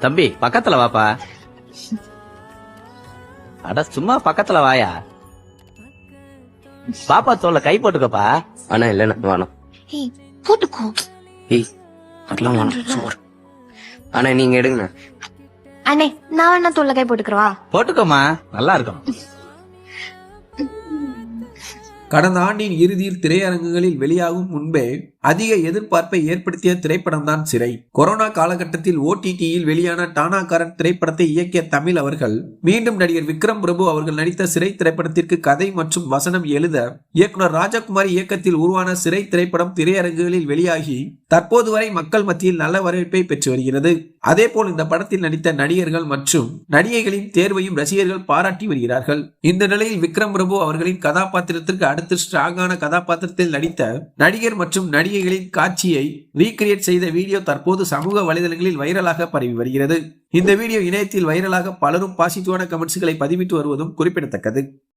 தம்பி பக்கத்துல வாப்பா. அட சும்மா பக்கத்துல வாயா. பாப்பா தோல்ல கை போட்டுக்கப்பா. அண்ணா இல்லண்ணா வேணாம். ஏய் போட்டுக்கோ. ஏய் அதெல்லாம் வேணாம். அண்ணா நீங்க எடுங்கண்ணா அண்ணே நான் வேணா தோல்ல கை போட்டுக்கிறவா? போட்டுக்கோமா நல்லா இருக்கும் கடந்த ஆண்டின் இறுதியில் திரையரங்குகளில் வெளியாகும் முன்பே அதிக எதிர்பார்ப்பை ஏற்படுத்திய திரைப்படம் தான் சிறை. கொரோனா காலகட்டத்தில் ஓடிடியில் வெளியான டானாகாரன் திரைப்படத்தை இயக்கிய தமிழ் அவர்கள் மீண்டும் நடிகர் விக்ரம் பிரபு அவர்கள் நடித்த சிறை திரைப்படத்திற்கு கதை மற்றும் வசனம் எழுத இயக்குனர் ராஜகுமாரி இயக்கத்தில் உருவான சிறை திரைப்படம் திரையரங்குகளில் வெளியாகி தற்போது வரை மக்கள் மத்தியில் நல்ல வரவேற்பை பெற்று வருகிறது. அதேபோல் இந்த படத்தில் நடித்த நடிகர்கள் மற்றும் நடிகைகளின் தேர்வையும் ரசிகர்கள் பாராட்டி வருகிறார்கள். இந்த நிலையில் விக்ரம் பிரபு அவர்களின் கதாபாத்திரத்திற்கு அடுத்து ஸ்ட்ராங்கான கதாபாத்திரத்தில் நடித்த நடிகர் மற்றும் நடிகைகளின் காட்சியை ரீகிரியேட் செய்த வீடியோ தற்போது சமூக வலைதளங்களில் வைரலாக பரவி வருகிறது. இந்த வீடியோ இணையத்தில் வைரலாக பலரும் பாசிட்டிவான கமெண்ட்ஸ்களை பதிவிட்டு வருவதும் குறிப்பிடத்தக்கது.